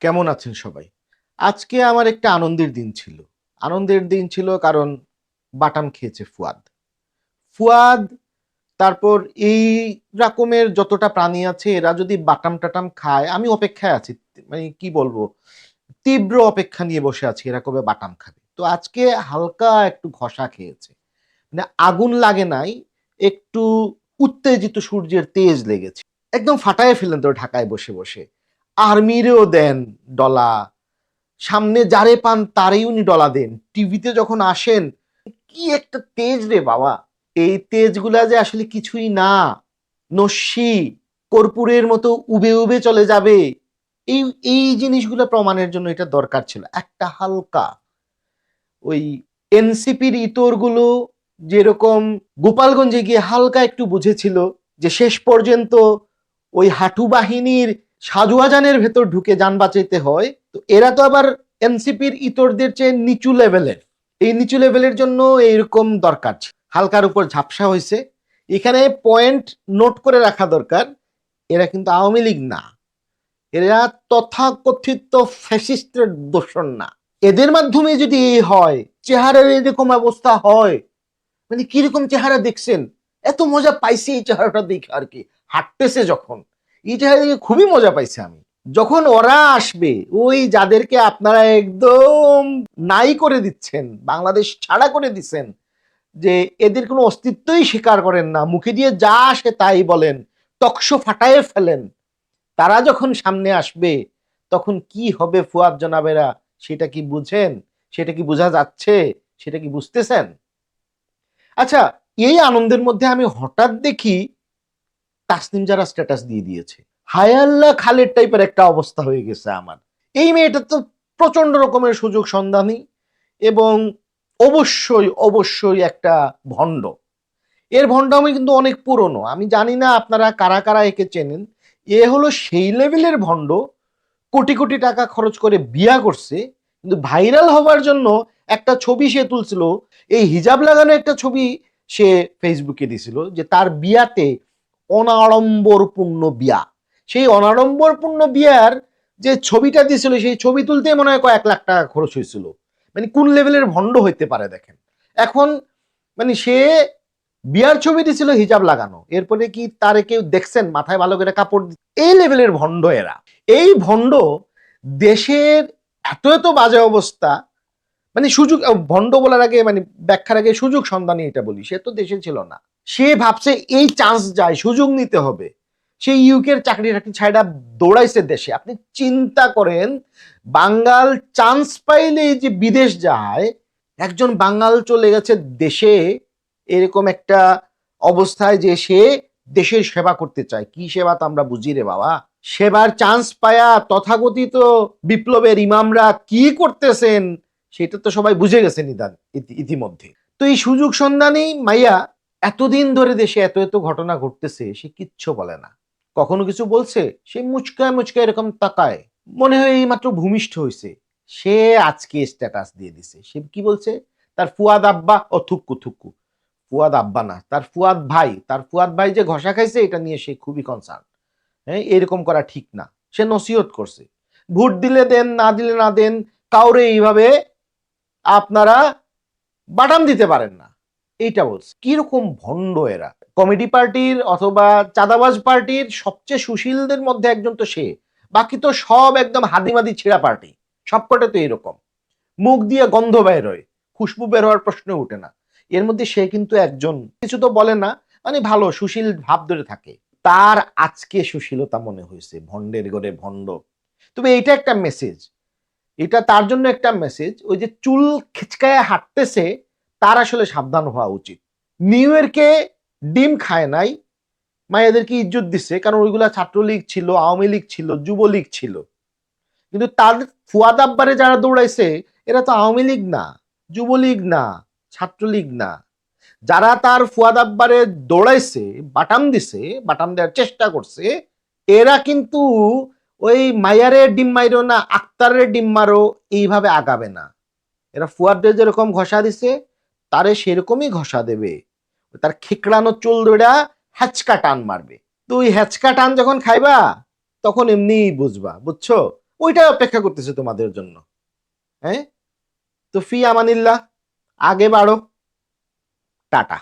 কেমন আছেন সবাই? আজকে আমার একটা আনন্দের দিন ছিল। আনন্দের দিন ছিল কারণ বাটাম খেয়েছে ফুয়াদ। ফুয়াদ, তারপর এই রকমের যতটা প্রাণী আছে, এরা যদি বাটাম টাটাম খায়, আমি অপেক্ষায় আছি মানে কি বলব, তীব্র অপেক্ষা নিয়ে বসে আছি, এরা কবে বাটাম খাবে? তো আজকে হালকা একটু ঘষা খেয়েছে। মানে আগুন লাগে নাই, একটু উত্তেজিত সূর্যের তেজ লেগেছে। একদম ফাটায় ফেলেন তো ঢাকায় বসে বসে। আর্মিরেও দেন ডলা। সামনে যারে পান তারেই উনি ডলা দেন। টিভিতে যখন আসেন, কি একটা তেজ রে বাবা। এই তেজগুলা যে আসলে কিছুই না। নস্যি, কর্পূরের মতো উবে উবে চলে যাবে। এই এই জিনিসগুলো প্রমাণের জন্য এটা দরকার ছিল। একটা হালকা। ওই এনসিপির ইতরগুলো যেরকম গোপালগঞ্জে গিয়ে হালকা একটু বুঝেছিল যে শেষ পর্যন্ত ওই হাঁটু বাহিনীর সাজুয়াজানের ভেতর ঢুকে যান বাঁচাইতে হয়। তো এরা তো আবার এনসিপির ইতরদের চেয়ে নিচু লেভেলের। এই নিচু লেভেলের জন্য এইরকম দরকার হালকার উপর ঝাপসা হয়েছে। এখানে পয়েন্ট নোট করে রাখা দরকার, এরা কিন্তু আওয়ামী লীগ না। এরা তথাকথিত ফ্যাসিস্টের দোষণ না। এদের মাধ্যমে যদি এই হয়, চেহারার এরকম অবস্থা হয় মানে কীরকম চেহারা দেখছেন? এত মজা পাইছি এই চেহারাটা দেখে আর কি। হাঁটতেছে যখন দেখে খুবই মজা পাইছি আমি। যখন ওরা আসবে, ওই যাদেরকে আপনারা একদম নাই করে দিচ্ছেন, বাংলাদেশ ছাড়া করে দিচ্ছেন, যে এদের কোনো অস্তিত্বই স্বীকার করেন না, মুখে দিয়ে যা আসে তাই বলেন, টকশো ফাটায়ে ফেলেন। তারা যখন সামনে আসবে, তখন কি হবে ফুয়াদ জনাবেরা, সেটা কি বুঝেন? সেটা কি বোঝা যাচ্ছে? সেটা কি বুঝতেছেন? আচ্ছা এই আনন্দের মধ্যে আমি হঠাৎ দেখি তাসনিম যারা স্ট্যাটাস দিয়ে দিয়েছে। হায়াল্লা খালের টাইপের একটা অবস্থা হয়ে গেছে আমার। এই মেয়েটা তো প্রচণ্ড রকমের সুযোগ সন্ধানী এবং অবশ্যই অবশ্যই একটা ভণ্ড। এর ভণ্ডামি কিন্তু অনেক পুরনো। আমি জানি না আপনারা কারা কারা একে চেনেন। এ হলো সেই লেভেলের ভণ্ড। কোটি কোটি টাকা খরচ করে বিয়া করছে। কিন্তু ভাইরাল হওয়ার জন্য একটা ছবি সে তুলছিল। এই হিজাব লাগানো একটা ছবি সে ফেসবুকে দিছিল যে তার বিয়াতে অনাড়ম্বরপূর্ণ বিয়া সেই অনাড়ম্বরপূর্ণ বিয়ার যে ছবিটা দিয়েছিল, সেই ছবি তুলতে মনে হয় কয়েক লাখ টাকা খরচ হয়েছিল। মানে কোন লেভেলের ভণ্ড হইতে পারে দেখেন। এখন মানে সে বিয়ার ছবি দিছিল হিজাব লাগানো। এরপরে কি তারে কেউ দেখছেন? মাথায় ভালো করে কাপড় এই লেভেলের ভণ্ড এরা। এই ভণ্ড দেশের এত এত বাজে অবস্থা মানে সুযোগ ভণ্ড বলার আগে মানে ব্যাখ্যার আগে সুযোগ সন্ধানী এটা বলি। সে তো দেশে ছিল না। সে ভাবছে এই চান্স যায়, সুযোগ নিতে হবে। সে ইউকের চাকরি টাকরি ছাইডা দৌড়াইছে দেশে। আপনি চিন্তা করেন, বাঙ্গাল চান্স পাইলে যে বিদেশ যায়, একজন বাঙ্গাল চলে গেছে দেশে, এরকম একটা অবস্থায় যে সে দেশের সেবা করতে চায়। কি সেবা তো আমরা বুঝি রে বাবা? সেবার চান্স পায়া তথাকথিত বিপ্লবের ইমামরা কি করতেছেন, সেটা তো সবাই বুঝে গেছে নিদান ইতি- ইতিমধ্যে। তো এই সুযোগ সন্ধানেই মাইয়া এতদিন ধরে দেশে এত এত ঘটনা ঘটতেছে, সে কিচ্ছু বলে না। কখনো কিছু বলছে, সে মুচকায় মুচকায় এরকম তাকায়। মনে হয় এই মাত্র ভূমিষ্ঠ হয়েছে সে আজকে স্ট্যাটাস দিয়ে দিছে। সে কি বলছে? তার ফুয়াদ আব্বা, ও থুক্কু থুক্কু ফুয়াদ আব্বা না, তার ফুয়াদ ভাই। তার ফুয়াদ ভাই যে ঘষা খাইছে, এটা নিয়ে সে খুবই কনসার্ন হ্যাঁ এরকম করা ঠিক না। সে নসিহত করছে। ভোট দিলে দেন, না দিলে না দেন, কাউরে এইভাবে আপনারা বাটাম দিতে পারেন না। এইটা বলছে, কীরকম ভণ্ড এরা? কমেডি পার্টির অথবা চাঁদাবাজ পার্টির সবচেয়ে সুশীলদের মধ্যে একজন তো সে। বাকি তো সব একদম হাদিমাদি ছেঁড়া পার্টি। সবকটা তো এরকম। মুখ দিয়ে গন্ধ বের হয়, খুশবু বের হওয়ার প্রশ্ন ওঠে না। এর মধ্যে সে কিন্তু একজন, কিছু তো বলে না মানে ভালো, সুশীল ভাব ধরে থাকে। তার আজকে সুশীলতা মনে হয়েছে, ভণ্ডের গড়ে ভণ্ড। তবে এটা একটা মেসেজ এটা তার জন্য একটা মেসেজ ওই যে চুল খিচকায় হাঁটতেছে তার আসলে সাবধান হওয়া উচিত। নিউ ইয়র্কে ডিম খায় নাই মায়েদেরকে ইজ্জত দিচ্ছে কারণ ওইগুলা ছাত্রলীগ ছিল, আওয়ামী লীগ ছিল, যুবলীগ ছিল। কিন্তু তার ফুয়াদ আব্বারে যারা দৌড়াইছে, এরা তো আওয়ামী লীগ না, যুবলীগ না, ছাত্রলীগ না। যারা তার ফুয়াদ আব্বারে দৌড়াইছে, বাটাম দিছে, বাটাম দেওয়ার চেষ্টা করছে, এরা কিন্তু ওই মায়ারে ডিম মাইরো না, আক্তারের ডিম মারো, এইভাবে আগাবে না। এরা ফুয়াদে যেরকম ঘষা দিছে তারে সেরকমই ঘষা দেবে। তার খেকড়ানো চুল ধরা হ্যাচকা টান মারবে। তুই হ্যাচকা টান যখন খাইবা, তখন এমনি বুঝবা, বুঝছ? ওইটাই অপেক্ষা করতেছে তোমাদের জন্য। হ্যাঁ? তো ফি আমানিল্লা আগে বাড়ো। টাটা।